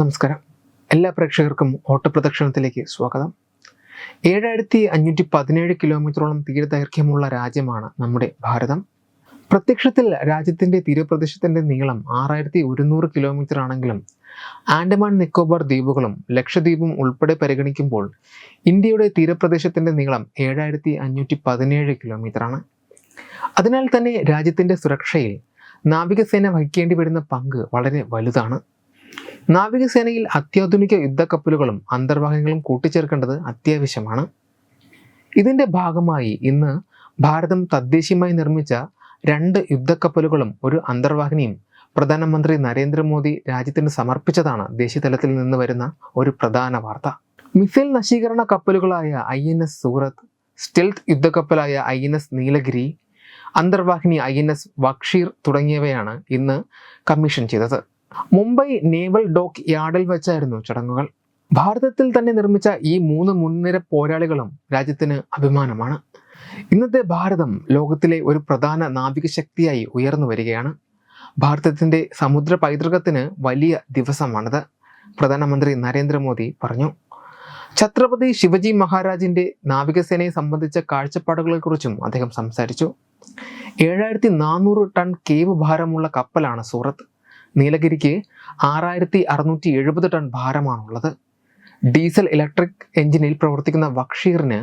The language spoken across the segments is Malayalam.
നമസ്കാരം എല്ലാ പ്രേക്ഷകർക്കും പ്രദക്ഷിണത്തിലേക്ക് സ്വാഗതം ഏഴായിരത്തി അഞ്ഞൂറ്റി പതിനേഴ് കിലോമീറ്ററോളം തീരദൈർഘ്യമുള്ള രാജ്യമാണ് നമ്മുടെ ഭാരതം പ്രത്യക്ഷത്തിൽ രാജ്യത്തിൻ്റെ തീരപ്രദേശത്തിൻ്റെ നീളം ആറായിരത്തി ഒരുന്നൂറ് കിലോമീറ്റർ ആണെങ്കിലും ആൻഡമാൻ നിക്കോബാർ ദ്വീപുകളും ലക്ഷദ്വീപും ഉൾപ്പെടെ പരിഗണിക്കുമ്പോൾ ഇന്ത്യയുടെ തീരപ്രദേശത്തിൻ്റെ നീളം ഏഴായിരത്തി അഞ്ഞൂറ്റി പതിനേഴ് കിലോമീറ്ററാണ് അതിനാൽ തന്നെ രാജ്യത്തിൻ്റെ സുരക്ഷയിൽ നാവികസേന വഹിക്കേണ്ടി വരുന്ന പങ്ക് വളരെ വലുതാണ് നാവികസേനയിൽ അത്യാധുനിക യുദ്ധക്കപ്പലുകളും അന്തർവാഹനങ്ങളും കൂട്ടിച്ചേർക്കേണ്ടത് അത്യാവശ്യമാണ് ഇതിൻ്റെ ഭാഗമായി ഇന്ന് ഭാരതം തദ്ദേശീയമായി നിർമ്മിച്ച രണ്ട് യുദ്ധക്കപ്പലുകളും ഒരു അന്തർവാഹിനിയും പ്രധാനമന്ത്രി നരേന്ദ്രമോദി രാജ്യത്തിന് സമർപ്പിച്ചതാണ് ദേശീയതലത്തിൽ നിന്ന് വരുന്ന ഒരു പ്രധാന വാർത്ത മിസൈൽ നശീകരണ കപ്പലുകളായ I N S Surat stealth യുദ്ധക്കപ്പലായ I N S Nilgiri അന്തർവാഹിനി ഐ എൻ എസ് വക്ഷീർ തുടങ്ങിയവയാണ് ഇന്ന് കമ്മീഷൻ ചെയ്തത് മുംബൈ നേവൽ ഡോക്ക് യാർഡിൽ വെച്ചായിരുന്നു ചടങ്ങുകൾ ഭാരതത്തിൽ തന്നെ നിർമ്മിച്ച ഈ മൂന്ന് മുൻനിര പോരാളികളും രാജ്യത്തിന് അഭിമാനമാണ് ഇന്നത്തെ ഭാരതം ലോകത്തിലെ ഒരു പ്രധാന നാവിക ശക്തിയായി ഉയർന്നു വരികയാണ് ഭാരതത്തിന്റെ സമുദ്ര പൈതൃകത്തിന് വലിയ ദിവസമാണിത് പ്രധാനമന്ത്രി നരേന്ദ്രമോദി പറഞ്ഞു ഛത്രപതി ശിവജി മഹാരാജിന്റെ നാവികസേനയെ സംബന്ധിച്ച കുറിച്ചും അദ്ദേഹം സംസാരിച്ചു ഏഴായിരത്തി നാനൂറ് ടൺ കേവ് ഭാരമുള്ള കപ്പലാണ് സൂറത്ത് നീലഗിരിക്ക് ആറായിരത്തി അറുന്നൂറ്റി എഴുപത് ടൺ ഭാരമാണുള്ളത് ഡീസൽ ഇലക്ട്രിക് എഞ്ചിനിൽ പ്രവർത്തിക്കുന്ന വക്ഷീറിന്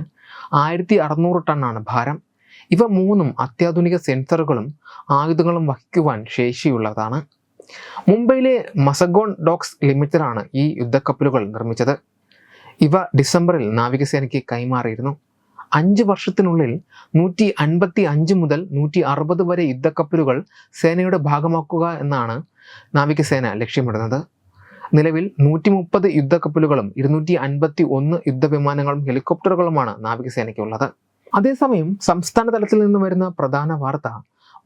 ആയിരത്തി അറുന്നൂറ് ടണ്ണാണ് ഭാരം ഇവ മൂന്നും അത്യാധുനിക സെൻസറുകളും ആയുധങ്ങളും വഹിക്കുവാൻ ശേഷിയുള്ളതാണ് മുംബൈയിലെ മസഗോൺ ഡോക്സ് ലിമിറ്റഡാണ് ഈ യുദ്ധക്കപ്പലുകൾ നിർമ്മിച്ചത് ഇവ ഡിസംബറിൽ നാവികസേനയ്ക്ക് കൈമാറിയിരുന്നു അഞ്ച് വർഷത്തിനുള്ളിൽ നൂറ്റി അൻപത്തി അഞ്ച് മുതൽ നൂറ്റി അറുപത് വരെ യുദ്ധക്കപ്പലുകൾ സേനയുടെ ഭാഗമാക്കുക എന്നാണ് നാവികസേന ലക്ഷ്യമിടുന്നത് നിലവിൽ നൂറ്റി മുപ്പത് യുദ്ധക്കപ്പലുകളും ഇരുന്നൂറ്റി അൻപത്തി ഒന്ന് യുദ്ധവിമാനങ്ങളും ഹെലികോപ്റ്ററുകളുമാണ് നാവികസേനയ്ക്കുള്ളത് അതേസമയം സംസ്ഥാന തലത്തിൽ നിന്ന് വരുന്ന പ്രധാന വാർത്ത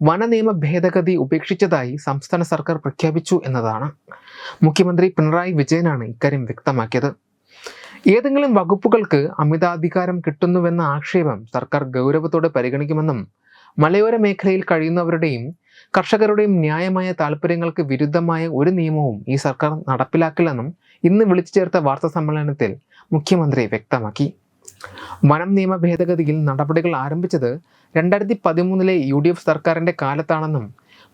വനനിയമ ഭേദഗതി ഉപേക്ഷിച്ചതായി സംസ്ഥാന സർക്കാർ പ്രഖ്യാപിച്ചു എന്നതാണ് മുഖ്യമന്ത്രി പിണറായി വിജയനാണ് ഇക്കാര്യം വ്യക്തമാക്കിയത് ഏതെങ്കിലും വകുപ്പുകൾക്ക് അമിതാധികാരം കിട്ടുന്നുവെന്ന ആക്ഷേപം സർക്കാർ ഗൗരവത്തോടെ പരിഗണിക്കുമെന്നും മലയോര മേഖലയിൽ കഴിയുന്നവരുടെയും കർഷകരുടെയും ന്യായമായ താല്പര്യങ്ങൾക്ക് വിരുദ്ധമായ ഒരു നിയമവും ഈ സർക്കാർ നടപ്പിലാക്കില്ലെന്നും ഇന്ന് വിളിച്ചു ചേർത്ത വാർത്താ സമ്മേളനത്തിൽ മുഖ്യമന്ത്രി വ്യക്തമാക്കി വനം നിയമ ഭേദഗതിയിൽ നടപടികൾ ആരംഭിച്ചത് രണ്ടായിരത്തി പതിമൂന്നിലെ യു ഡി എഫ് സർക്കാരിൻ്റെ കാലത്താണെന്നും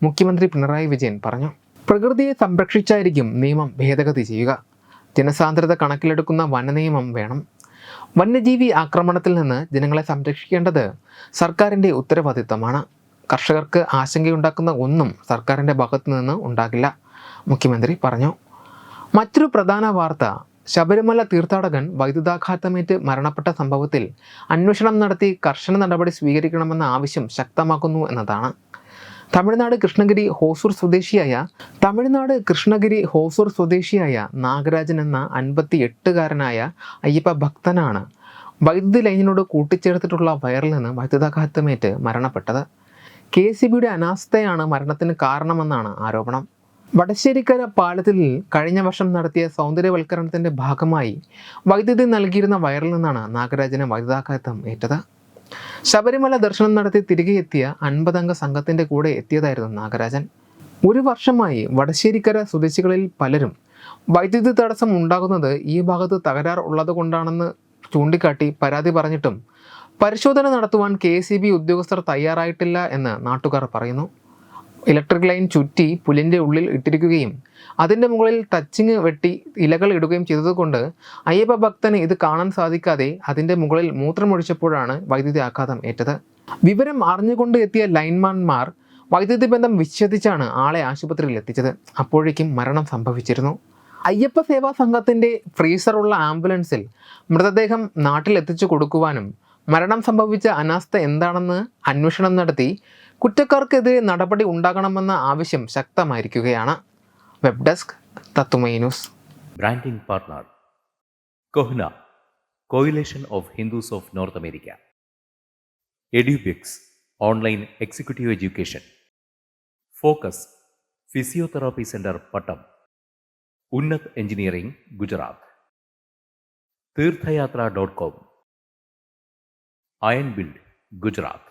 മുഖ്യമന്ത്രി പിണറായി വിജയൻ പറഞ്ഞു പ്രകൃതിയെ സംരക്ഷിച്ചായിരിക്കും നിയമം ഭേദഗതി ചെയ്യുക ജനസാന്ദ്രത കണക്കിലെടുക്കുന്ന വനനിയമം വേണം വന്യജീവി ആക്രമണത്തിൽ നിന്ന് ജനങ്ങളെ സംരക്ഷിക്കേണ്ടത് സർക്കാരിൻ്റെ ഉത്തരവാദിത്തമാണ് കർഷകർക്ക് ആശങ്കയുണ്ടാക്കുന്ന ഒന്നും സർക്കാരിൻ്റെ ഭാഗത്തു നിന്ന് ഉണ്ടാകില്ല മുഖ്യമന്ത്രി പറഞ്ഞു മറ്റൊരു പ്രധാന വാർത്ത ശബരിമല തീർത്ഥാടകൻ വൈദ്യുതാഘാതമേറ്റ് മരണപ്പെട്ട സംഭവത്തിൽ അന്വേഷണം നടത്തി കർശന നടപടി സ്വീകരിക്കണമെന്ന ആവശ്യം ശക്തമാക്കുന്നു എന്നതാണ് തമിഴ്നാട് കൃഷ്ണഗിരി ഹോസൂർ സ്വദേശിയായ തമിഴ്നാട് കൃഷ്ണഗിരി ഹോസൂർ സ്വദേശിയായ നാഗരാജൻ എന്ന അൻപത്തി എട്ടുകാരനായ അയ്യപ്പ ഭക്തനാണ് വൈദ്യുതി ലൈനിനോട് കൂട്ടിച്ചേർത്തിട്ടുള്ള വയറിൽ നിന്ന് വൈദ്യുതാഘാതമേറ്റ് മരണപ്പെട്ടത് കെ സി ബിയുടെ അനാസ്ഥയാണ് മരണത്തിന് കാരണമെന്നാണ് ആരോപണം വടശ്ശേരിക്കര പാലത്തിൽ കഴിഞ്ഞ വർഷം നടത്തിയ സൗന്ദര്യവൽക്കരണത്തിൻ്റെ ഭാഗമായി വൈദ്യുതി നൽകിയിരുന്ന വയറിൽ നിന്നാണ് നാഗരാജന് വൈദ്യുതാഘാതം ഏറ്റത് ശബരിമല ദർശനം നടത്തി തിരികെ എത്തിയ അൻപതംഗ സംഘത്തിൻ്റെ കൂടെ എത്തിയതായിരുന്നു നാഗരാജൻ ഒരു വർഷമായി വടശ്ശേരിക്കര സ്വദേശികളിൽ പലരും വൈദ്യുതി തടസ്സം ഉണ്ടാകുന്നത് ഈ ഭാഗത്ത് തകരാർ ഉള്ളതുകൊണ്ടാണെന്ന് ചൂണ്ടിക്കാട്ടി പരാതി പറഞ്ഞിട്ടും പരിശോധന നടത്തുവാൻ കെ ഉദ്യോഗസ്ഥർ തയ്യാറായിട്ടില്ല എന്ന് നാട്ടുകാർ പറയുന്നു ഇലക്ട്രിക് ലൈൻ ചുറ്റി പുലിൻ്റെ ഉള്ളിൽ ഇട്ടിരിക്കുകയും അതിൻ്റെ മുകളിൽ ടച്ചിങ് വെട്ടി ഇലകൾ ഇടുകയും ചെയ്തതുകൊണ്ട് അയ്യപ്പ ഭക്തന് ഇത് കാണാൻ സാധിക്കാതെ അതിൻ്റെ മുകളിൽ മൂത്രമൊഴിച്ചപ്പോഴാണ് വൈദ്യുതി ആഘാതം ഏറ്റത് വിവരം അറിഞ്ഞുകൊണ്ട് എത്തിയ ലൈൻമാൻമാർ വൈദ്യുതി ബന്ധം വിച്ഛേദിച്ചാണ് ആളെ ആശുപത്രിയിൽ എത്തിച്ചത് അപ്പോഴേക്കും മരണം സംഭവിച്ചിരുന്നു അയ്യപ്പ സേവാ സംഘത്തിൻ്റെ ഫ്രീസറുള്ള ആംബുലൻസിൽ മൃതദേഹം നാട്ടിലെത്തിച്ചു കൊടുക്കുവാനും മരണം സംഭവിച്ച അനാസ്ഥ എന്താണെന്ന് അന്വേഷണം നടത്തി കുറ്റക്കാർക്കെതിരെ നടപടി ഉണ്ടാകണമെന്ന ആവശ്യം ശക്തമായിരിക്കുകയാണ് വെബ് ഡെസ്ക് തത്തുമൈ branding partner CoHNA coalition of Hindus of North America Edubix online executive education focus physiotherapy centre Pattom Unnat engineering Gujarat Theerthayatra dot com iron build Gujarat